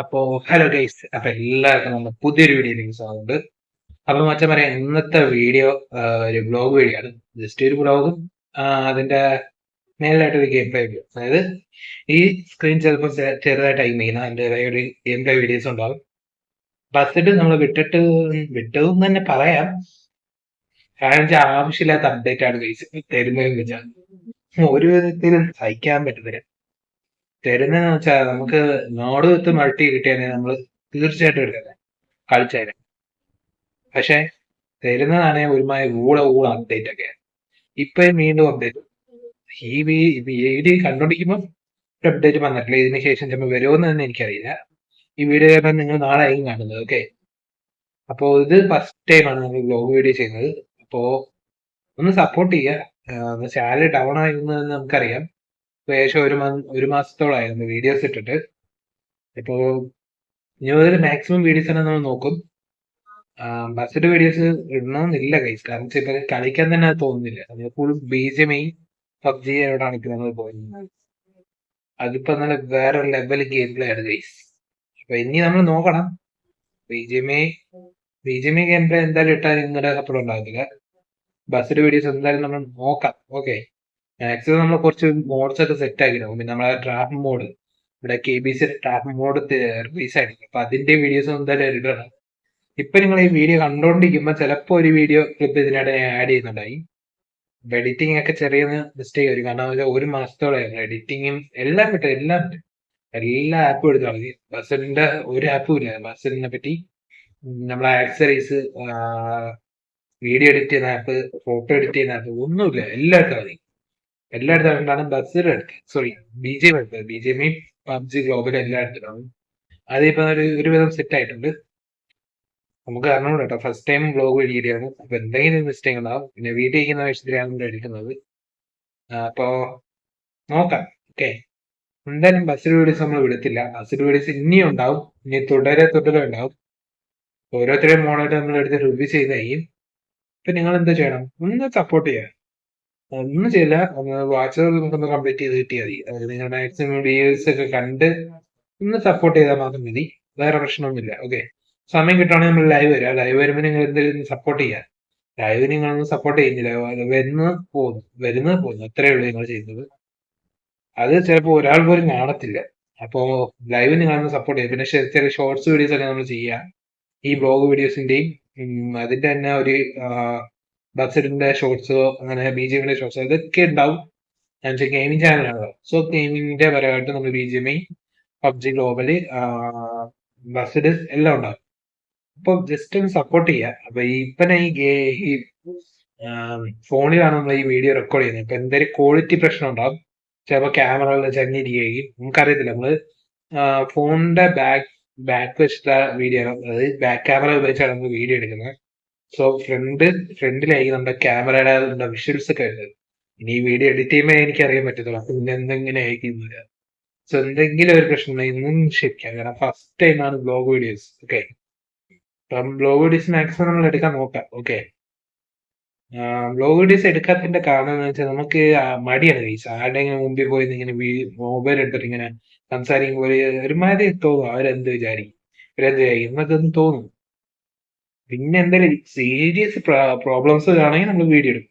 അപ്പോ hello guys അപ്പൊ എല്ലാവർക്കും നമ്മൾ പുതിയൊരു വീഡിയോയിലേക്ക് സ്വാഗതമുണ്ട്. അപ്പൊ മച്ചാൻ പറയാം ഇന്നത്തെ വീഡിയോ ഒരു ബ്ലോഗ് വീഡിയോ ആണ്. ജസ്റ്റ് ഒരു ബ്ലോഗും അതിന്റെ മേലായിട്ട് ഒരു ഗെയിം പ്ലേ വീഡിയോ അതായത് ഈ സ്ക്രീൻ ചിലപ്പോൾ ചെറുതായിട്ട് ചെയ്യുന്ന അതിന്റെ ഒരു ഗെയിം പ്ലേ വീഡിയോസ് ഉണ്ടാവും. ബസ്സിട്ട് നമ്മൾ വിട്ടിട്ട് വിട്ടതെന്ന് തന്നെ പറയാം. കാരണം വെച്ചാൽ ആവശ്യമില്ലാത്ത അപ്ഡേറ്റ് ആണ് ഗൈസ്. തരുന്നതെന്ന് വെച്ചാൽ ഒരു വിധത്തിലും സഹിക്കാൻ പറ്റുന്നില്ല തരുന്നതെന്ന് വെച്ചാൽ നമുക്ക് നോട് വിത്ത് മൾട്ടി കിട്ടിയാൽ നമ്മൾ തീർച്ചയായിട്ടും എടുക്കുന്നത് കളിച്ചതിന് പക്ഷെ തരുന്നതാണെങ്കിൽ ഒരുമാതിരി ഊള ഊള അപ്ഡേറ്റ് ഒക്കെ. ഇപ്പൊ വീണ്ടും അപ്ഡേറ്റ് ഈ വീഡിയോ കണ്ടുപിടിക്കുമ്പോൾ ഒരു അപ്ഡേറ്റ് വന്നിട്ടില്ല. ഇതിന് ശേഷം ചിലപ്പോൾ വരുമെന്ന് തന്നെ എനിക്കറിയില്ല. ഈ വീഡിയോ ചിലപ്പോൾ നിങ്ങൾ നാളെ ആയിരിക്കും കാണുന്നത് ഓക്കെ അപ്പോൾ ഇത് ഫസ്റ്റ് ആണ് നമ്മൾ ബ്ലോഗ് വീഡിയോ ചെയ്യുന്നത്. അപ്പോൾ ഒന്ന് സപ്പോർട്ട് ചെയ്യുക ചാനൽ ഡൗൺ ആയിരുന്നു നമുക്കറിയാം. ഏകദേശം ഒരു ഒരു മാസത്തോളായിരുന്നു വീഡിയോസ് ഇട്ടിട്ട്. ഇപ്പോ ഇനി മാക്സിമം വീഡിയോസ് തന്നെ നമ്മൾ നോക്കും. ബസ്സിന്റെ വീഡിയോസ് ഇടണമെന്നില്ല കൈസ് കാരണം ഇപ്പൊ കളിക്കാൻ തന്നെ തോന്നുന്നില്ല. അതിനെപ്പോഴും ബി ജെ മെയ് പബ്ജി എവിടെയാണ് നമ്മൾ പോയത് അതിപ്പോ നല്ല വേറെ ലെവൽ ഗെയിം പ്ലേ ആണ് കൈസ് അപ്പൊ ഇനി നമ്മൾ നോക്കണം. ബി ജെ മെയ് ബി ജെ മെയ് ഗെയിം പ്ലേ എന്തായാലും ഇട്ടാൽ നിങ്ങളുടെ സപ്പോർട്ട് ഉണ്ടാകത്തില്ല ബസ്സിന്റെ വീഡിയോസ് എന്തായാലും നമ്മൾ നോക്കാം. ഓക്കെ മാക്സിമം നമ്മൾ കുറച്ച് മോഡ്സ് ഒക്കെ സെറ്റ് ആക്കിയിട്ടുണ്ട്. പിന്നെ നമ്മളെ ട്രാപ്പ് മോഡ് ഇവിടെ K B C trap mode release ആയിരിക്കും അപ്പൊ അതിന്റെ വീഡിയോസ് എന്തായാലും ഇടണം. ഇപ്പൊ നിങ്ങൾ ഈ വീഡിയോ കണ്ടോണ്ടിരിക്കുമ്പോ ചിലപ്പോ ഒരു വീഡിയോ ക്ലിപ്പ് ഇതിനിടെ ആഡ് ചെയ്യുന്നുണ്ടായി. എഡിറ്റിംഗ് ഒക്കെ ചെറിയ മിസ്റ്റേക്ക് വരും കാരണം ഒരു മാസത്തോളം എഡിറ്റിങ്ങും എല്ലാം കിട്ടും എല്ലാം എല്ലാ ആപ്പും എടുത്താൽ മതി. ബസ്സിന്റെ ഒരു ആപ്പും ഇല്ല. ബസ്സിനെ പറ്റി നമ്മളെ ആക്സറീസ് വീഡിയോ എഡിറ്റ് ചെയ്യുന്ന ആപ്പ് ഫോട്ടോ എഡിറ്റ് ചെയ്യുന്ന ആപ്പ് ഒന്നുമില്ല. എല്ലാം എടുത്താൽ മതി. എല്ലായിടത്തും കണ്ടാണ് ബസ്സിൽ സോറി ബി ജെ എടുത്തത് B J P PUBG global എല്ലായിടത്തും അതിപ്പോ ഒരു ഒരുവിധം സെറ്റ് ആയിട്ടുണ്ട്. നമുക്ക് അറിഞ്ഞൂടെ കേട്ടോ. ഫസ്റ്റ് ടൈം ബ്ലോഗ് എഴുതിയാണ് അപ്പൊ എന്തെങ്കിലും മിസ്റ്റേക്ക് ഉണ്ടാവും. പിന്നെ വീട്ടിൽ ഇരിക്കുന്ന വിഷയത്തിലാണ് നമ്മൾ എടുക്കുന്നത് അപ്പോ നോക്കാം. ഓക്കെ എന്തായാലും ബസ്സിൽ വീഡിയോസ് നമ്മൾ വിടത്തില്ല. ബസ്സിൽ വീഡിയോസ് ഇനിയും ഉണ്ടാവും. ഇനി തുടരെ തുടരെ ഉണ്ടാവും. ഓരോരുത്തരെയും മോണായിട്ട് നമ്മൾ എടുത്ത് റിവ്യൂ ചെയ്തായിരിക്കും അപ്പൊ നിങ്ങൾ എന്താ ചെയ്യണം? ഒന്ന് സപ്പോർട്ട് ചെയ്യാം. ഒന്നും ചെയ്യില്ല. വാച്ചർ നമുക്കൊന്ന് കംപ്ലീറ്റ് ചെയ്ത് കിട്ടിയാൽ മതി. അതായത് നിങ്ങൾ മാക്സിമം വീഡിയോസ് ഒക്കെ കണ്ട് ഒന്ന് സപ്പോർട്ട് ചെയ്താൽ മാത്രം മതി. വേറെ പ്രശ്നമൊന്നുമില്ല. ഓക്കെ സമയം കിട്ടുവാണെങ്കിൽ നമ്മൾ ലൈവ് വരാം. ലൈവ് വരുമ്പോൾ നിങ്ങൾ എന്തെങ്കിലും സപ്പോർട്ട് ചെയ്യാം. ലൈവ് നിങ്ങളൊന്നും സപ്പോർട്ട് ചെയ്യുന്നില്ല. വരുന്ന പോകുന്നു. വരുന്ന പോകുന്നു. അത്രയേ ഉള്ളൂ നിങ്ങൾ ചെയ്യുന്നത്. അത് ചിലപ്പോൾ ഒരാൾ പോലും കാണത്തില്ല. അപ്പോ ലൈവ് നിങ്ങളൊന്ന് സപ്പോർട്ട് ചെയ്യും. പിന്നെ ചെറിയ ഷോർട്സ് വീഡിയോസ് ഒക്കെ നമ്മൾ ചെയ്യാം. ഈ ബ്ലോഗ് വീഡിയോസിന്റെയും അതിന്റെ തന്നെ ഒരു ബക്സഡിന്റെ ഷോർട്സോ അങ്ങനെ ബി ജെ എമ്മിന്റെ ഷോർട്സോ ഇതൊക്കെ ഉണ്ടാവും. ഞാൻ ഗെയിമിംഗ് ചാനലാണല്ലോ സോ ഗെയിമിങ്ങിന്റെ പരമായിട്ട് നമ്മൾ B J I PUBG global based എല്ലാം ഉണ്ടാവും. അപ്പൊ ജസ്റ്റ് ഒന്ന് സപ്പോർട്ട് ചെയ്യുക അപ്പൊ ഇപ്പനെ ഈ ഫോണിലാണ് നമ്മൾ ഈ വീഡിയോ റെക്കോർഡ് ചെയ്യുന്നത്. ഇപ്പൊ എന്തൊരു ക്വാളിറ്റി പ്രശ്നം ഉണ്ടാവും. ചിലപ്പോൾ ക്യാമറകൾ ചങ്ങിരിക്കുകയും നമുക്കറിയത്തില്ല. നമ്മൾ ഫോണിന്റെ ബാക്ക് ബാക്ക് വെച്ചിട്ടുള്ള വീഡിയോ അതായത് ബാക്ക് ക്യാമറ ഉപയോഗിച്ചാണ് നമ്മൾ വീഡിയോ എടുക്കുന്നത്. സോ ഫ്രണ്ട് ഫ്രണ്ടിലായിരിക്കും നമ്മുടെ ക്യാമറയുടെ നമ്മുടെ വിഷ്വൽസ് ഒക്കെ വരുന്നത്. ഇനി ഈ വീഡിയോ എഡിറ്റ് ചെയ്യുമ്പോൾ എനിക്ക് അറിയാൻ പറ്റത്തുള്ളൂ പിന്നെ എന്തെങ്കിലും ആയിരിക്കും സോ എന്തെങ്കിലും ഒരു പ്രശ്നം ഇന്നും ശരിക്കാം കാരണം ഫസ്റ്റ് ടൈം ആണ് ബ്ലോഗ് വീഡിയോസ് ഓക്കെ അപ്പം ബ്ലോഗ് വീഡിയോസ് മാക്സിമം നമ്മൾ എടുക്കാൻ നോക്കാം. ഓക്കെ ബ്ലോഗ് വീഡിയോസ് എടുക്കാത്തതിന്റെ കാരണം എന്ന് വെച്ചാൽ നമുക്ക് മടിയാണ് കൈസ് ആരുടെങ്കിലും മുമ്പിൽ പോയി ഇങ്ങനെ മൊബൈൽ എടുത്തിട്ട് ഇങ്ങനെ സംസാരിക്കുമ്പോൾ ഒരുമാതിരി തോന്നും. അവരെന്ത് വിചാരിക്കും? ഇവരെന്ത് വിചാരിക്കും? എന്നൊക്കെ ഒന്ന് തോന്നും. പിന്നെ എന്തെങ്കിലും സീരിയസ് പ്രോബ്ലംസ് ആണെങ്കിൽ നമ്മൾ വീഡിയോ എടുക്കും.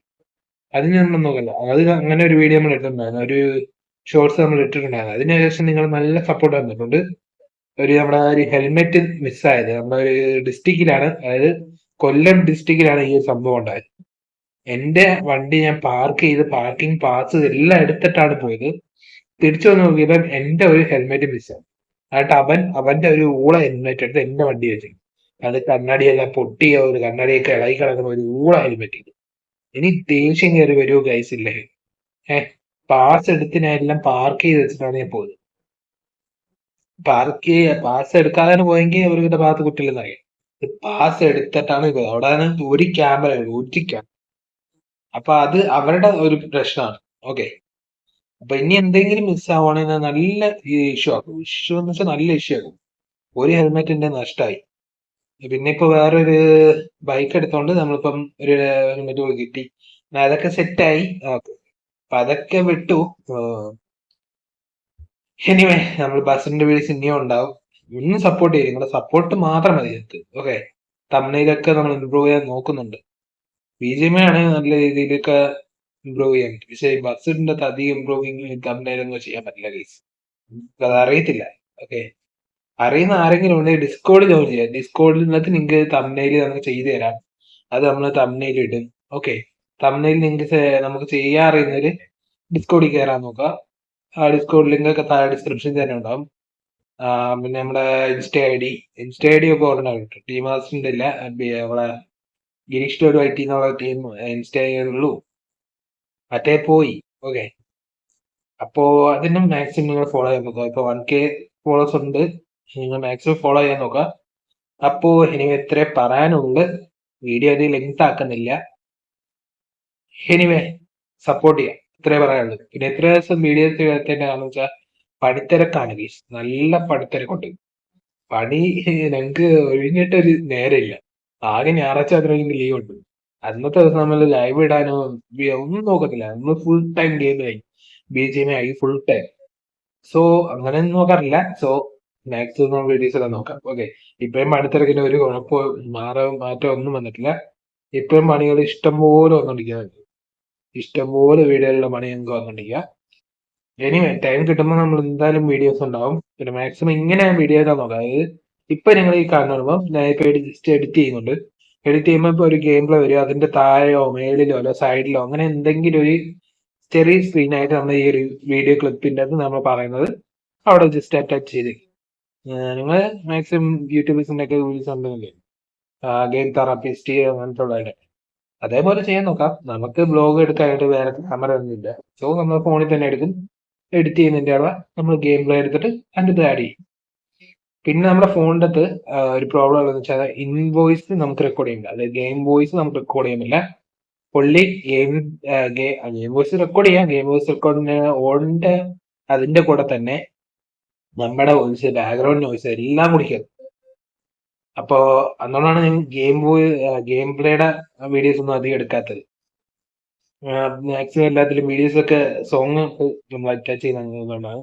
അതിന് നമ്മൾ നോക്കല്ല അത് അങ്ങനെ ഒരു വീഡിയോ നമ്മൾ എടുത്തിട്ടുണ്ടായിരുന്നു. ഒരു ഷോർട്സ് നമ്മൾ ഇട്ടിട്ടുണ്ടായിരുന്നു. അതിനുശേഷം നിങ്ങൾ നല്ല സപ്പോർട്ട് തന്നിട്ടുണ്ട്. ഒരു നമ്മുടെ ഒരു ഹെൽമെറ്റ് മിസ്സായത് നമ്മുടെ ഒരു ഡിസ്ട്രിക്റ്റിലാണ് അതായത് കൊല്ലം ഡിസ്ട്രിക്റ്റിലാണ് ഈ സംഭവം ഉണ്ടായത്. എന്റെ വണ്ടി ഞാൻ പാർക്ക് ചെയ്ത് പാർക്കിംഗ് പാസ് എല്ലാം എടുത്തിട്ടാണ് പോയത്. തിരിച്ചു വന്ന് നോക്കിയപ്പോൾ എന്റെ ഒരു ഹെൽമെറ്റ് മിസ്സായി എന്നിട്ട് അവൻ അവന്റെ ഒരു ഊള ഹെൽമെറ്റ് എടുത്ത് എന്റെ വണ്ടി വെച്ചു അത് കണ്ണാടിയെല്ലാം പൊട്ടിയ ഒരു കണ്ണാടിയൊക്കെ ഇളകി കിടക്കുന്ന ഒരു ഊളായാലും പറ്റിയത് ഇനി ദേഷ്യം കയറി വരുമോ ഗൈസ് ഇല്ലേ? ഏഹ് പാസ് എടുത്ത് ഞാൻ എല്ലാം പാർക്ക് ചെയ്ത് വെച്ചിട്ടാണ് ഞാൻ പോയത്. പാർക്ക് പാസ് എടുക്കാതെ പോയെങ്കിൽ അവരുടെ ഭാഗത്ത് കുട്ടികളെന്നറിയാം പാസ് എടുത്തിട്ടാണ് പോയത്. അവിടെ ഒരു ക്യാമറ ഒരു ക്യാമറ അപ്പൊ അത് അവരുടെ ഒരു പ്രശ്നമാണ്. ഓക്കെ അപ്പൊ ഇനി എന്തെങ്കിലും മിസ് ആവുകയാണെങ്കിൽ നല്ല ഇഷ്യൂ ആക്കും. ഇഷ്യൂ എന്ന് വെച്ചാൽ നല്ല ഇഷ്യൂ ആക്കും. ഒരു ഹെൽമെറ്റിന്റെ നഷ്ടമായി പിന്നെ ഇപ്പൊ വേറൊരു ബൈക്ക് എടുത്തോണ്ട് നമ്മളിപ്പം ഒരു ഹെൽമെറ്റ് പോയി കിട്ടി. അതൊക്കെ സെറ്റായി അപ്പൊ അതൊക്കെ വിട്ടു. എനിവേ നമ്മൾ ബസ്സിന്റെ വീഡിയോസ് ഇനിയും ഉണ്ടാവും. ഒന്ന് സപ്പോർട്ട് ചെയ്യും. നിങ്ങളുടെ സപ്പോർട്ട് മാത്രം മതി അത് ഓക്കെ തമിഴിലൊക്കെ നമ്മൾ ഇമ്പ്രൂവ് ചെയ്യാൻ നോക്കുന്നുണ്ട്. ബി ജെ എം ആണെങ്കിൽ നല്ല രീതിയിലൊക്കെ ഇമ്പ്രൂവ് ചെയ്യാൻ പറ്റും. പക്ഷേ ബസ്സിന്റെ അധികം ഇമ്പ്രൂവിങ് തമിഴിലൊന്നും ചെയ്യാൻ പറ്റില്ല കേസ് അത് അറിയത്തില്ല ഓക്കെ അറിയുന്ന ആരെങ്കിലും ഉണ്ടെങ്കിൽ ഡിസ്കോഡ് ജോയിൻ ചെയ്യാം. ഡിസ്കോഡിൽ നിന്നിട്ട് നിങ്ങൾക്ക് തമിഴിൽ നമുക്ക് ചെയ്തു തരാം. അത് നമ്മൾ തമിഴിൽ ഇടും. ഓക്കെ തമിഴിൽ നിങ്ങൾക്ക് നമുക്ക് ചെയ്യാൻ അറിയുന്നവര് ഡിസ്കോഡിൽ കയറാൻ നോക്കുക. ആ ഡിസ്കോഡ് ലിങ്ക് ഒക്കെ താഴെ ഡിസ്ക്രിപ്ഷൻ തന്നെ ഉണ്ടാവും. പിന്നെ നമ്മുടെ insta I D insta I D ഒക്കെ ഓർഡർ കിട്ടും ടീം മാസ്റ്ററിന്റെ ഇല്ല. നമ്മളെ ഗിരീഷ് ഒരു ഐ ടി എന്നുള്ള ടീം ഇൻസ്റ്റ ഉള്ളൂ. മറ്റേ പോയി. ഓക്കെ അപ്പോ അതിനും മാക്സിമം നിങ്ങൾ ഫോളോ ചെയ്യാൻ നോക്കുക. ഇപ്പൊ വൺ കെ ഫോളോവേഴ്സ് ഉണ്ട്. നിങ്ങൾ മാക്സിമം ഫോളോ ചെയ്യാൻ നോക്കുക. അപ്പോ ഇനി ഇത്രേ പറയാനുണ്ട് വീഡിയോ അത് ലെങ്ത് ആക്കുന്നില്ല. എനിവേ സപ്പോർട്ട് ചെയ്യാം. ഇത്രേ പറയാനുള്ളൂ. പിന്നെ എത്ര ദിവസം വീഡിയോ ചെയ്യാത്തതിന്റെ കാരണം വെച്ചാൽ പണിത്തിരക്കാണ് ഗീസ് നല്ല പണിത്തിരക്കുണ്ട് പണി ഞങ്ങക്ക് ഒഴിഞ്ഞിട്ടൊരു നേരമില്ല. ആകെ ഞായറാഴ്ച അതിനെങ്കിൽ ലീവ് ഉണ്ട് അന്നത്തെ ദിവസം നമ്മൾ ലൈവ് ഇടാനോ ഒന്നും നോക്കത്തില്ല. നമ്മൾ ഫുൾ ടൈം ഗെയിമായി ബി ജി എം ആയി ഫുൾ ടൈം സോ അങ്ങനെ നോക്കാറില്ല. സോ മാക്സിമം വീഡിയോസ് എല്ലാം നോക്കാം. ഓക്കെ ഇപ്പോഴും പണിത്തിരക്കിന് ഒരു കുഴപ്പമോ മാറോ മാറ്റോ ഒന്നും വന്നിട്ടില്ല. ഇപ്പോഴും പണികൾ ഇഷ്ടംപോലെ വന്നോണ്ടിരിക്കുന്നുണ്ട്. ഇഷ്ടംപോലെ വീഡിയോയിലുള്ള പണി ഞങ്ങൾക്ക് വന്നുകൊണ്ടിരിക്കുക എനിവേ ടൈം കിട്ടുമ്പോൾ നമ്മൾ എന്തായാലും വീഡിയോസ് ഉണ്ടാവും. പിന്നെ മാക്സിമം ഇങ്ങനെ വീഡിയോ നോക്കാം. അതായത് ഇപ്പൊ നിങ്ങൾ ഈ കാണുമ്പോൾ ഞാൻ ഇപ്പൊ ജസ്റ്റ് എഡിറ്റ് ചെയ്യുന്നുണ്ട്. എഡിറ്റ് ചെയ്യുമ്പോൾ ഇപ്പൊ ഒരു ഗെയിം പ്ലേ വരും. അതിന്റെ താഴെയോ മേളിലോ അല്ലോ സൈഡിലോ അങ്ങനെ എന്തെങ്കിലും ഒരു ചെറിയ സ്ക്രീനായിട്ട് നമ്മൾ ഈ ഒരു വീഡിയോ ക്ലിപ്പിന്റെ നമ്മൾ പറയുന്നത്. അവിടെ ജസ്റ്റ് അറ്റാച്ച് ചെയ്ത് നിങ്ങൾ മാക്സിമം യൂട്യൂബേഴ്സിന്റെ ഒക്കെ വീഡിയോസ് ഉണ്ടെങ്കിൽ ഗെയിം തെറാപ്പിസ്റ്റ് അങ്ങനത്തെ ഉള്ളതിന്റെ അതേപോലെ ചെയ്യാൻ നോക്കാം. നമുക്ക് ബ്ലോഗ് എടുക്കാനായിട്ട് വേറെ ക്യാമറ ഒന്നുമില്ല. സോ നമ്മൾ ഫോണിൽ തന്നെ എടുക്കും. എഡിറ്റ് ചെയ്യുന്നതിന്റെ അവിടെ നമ്മൾ ഗെയിം പ്ലേ എടുത്തിട്ട് അതിന്റെ ആഡ് ചെയ്യും. പിന്നെ നമ്മുടെ ഫോണിന്റെ അകത്ത് ഒരു പ്രോബ്ലം ഉള്ളതെന്ന് വെച്ചാൽ ഇൻവോയ്സ് നമുക്ക് റെക്കോർഡ് ചെയ്യുന്നില്ല. അതായത് ഗെയിം വോയിസ് നമുക്ക് റെക്കോർഡ് ചെയ്യുന്നില്ല. പുള്ളി ഗെയിം ഗെയിം വോയിസ് റെക്കോർഡ് ചെയ്യാം. ഗെയിം വോയിസ് റെക്കോർഡിന് ഓണിന്റെ അതിന്റെ കൂടെ തന്നെ നമ്മുടെ വോയിസ് ബാക്ക്ഗ്രൗണ്ട് നോയിസ് എല്ലാം കൂടി കേൾക്കും അപ്പോ അതുകൊണ്ടാണ് ഞാൻ ഗെയിം ഗെയിം പ്ലേയുടെ വീഡിയോസ് ഒന്നും അധികം എടുക്കാത്തത്. മാക്സിമം എല്ലാത്തിലും വീഡിയോസ് ഒക്കെ സോങ് നമ്മൾ അറ്റാച്ച് ചെയ്യുന്നതുകൊണ്ടാണ്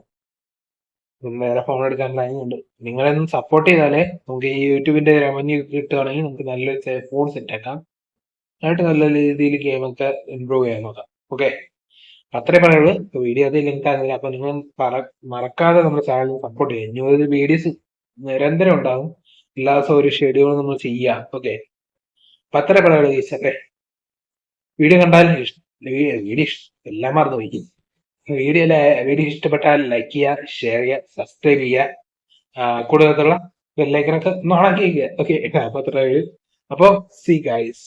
വേറെ ഫോൺ എടുക്കാൻ ഉണ്ട് നിങ്ങളെന്നും സപ്പോർട്ട് ചെയ്താലേ നമുക്ക് ഈ യൂട്യൂബിന്റെ റവന്യൂ കിട്ടുകയാണെങ്കിൽ നമുക്ക് നല്ലൊരു ഫോൺ സെറ്റ് ആക്കാം. എന്നിട്ട് നല്ല രീതിയിൽ ഗെയിമൊക്കെ ഇമ്പ്രൂവ് ചെയ്യാൻ നോക്കാം. ഓക്കെ അത്രേ പറയുള്ളൂ. വീഡിയോ അത് ലിങ്ക് ആകുന്നില്ല അപ്പൊ നിങ്ങൾ മറക്കാതെ നമ്മുടെ ചാനൽ സപ്പോർട്ട് ചെയ്യുക. ഇനി ഒരു വീഡിയോസ് നിരന്തരം ഉണ്ടാകും എല്ലാ ദിവസവും ഒരു ഷെഡ്യൂൾ നമ്മൾ ചെയ്യാം ഓക്കെ അത്രേ പറയുള്ളൂ ഈശ്വരെ വീഡിയോ കണ്ടാൽ വീഡിയോ എല്ലാം മറന്നു പോയി വീഡിയോ വീഡിയോ ഇഷ്ടപ്പെട്ടാൽ ലൈക്ക് ചെയ്യുക ഷെയർ ചെയ്യുക സബ്സ്ക്രൈബ് ചെയ്യുക. കൂടുതലുള്ള ബെല്ലൈക്കനൊക്കെ വയ്ക്കുക ഓക്കെ അപ്പൊ അത്ര അപ്പൊ സി ഗൈസ്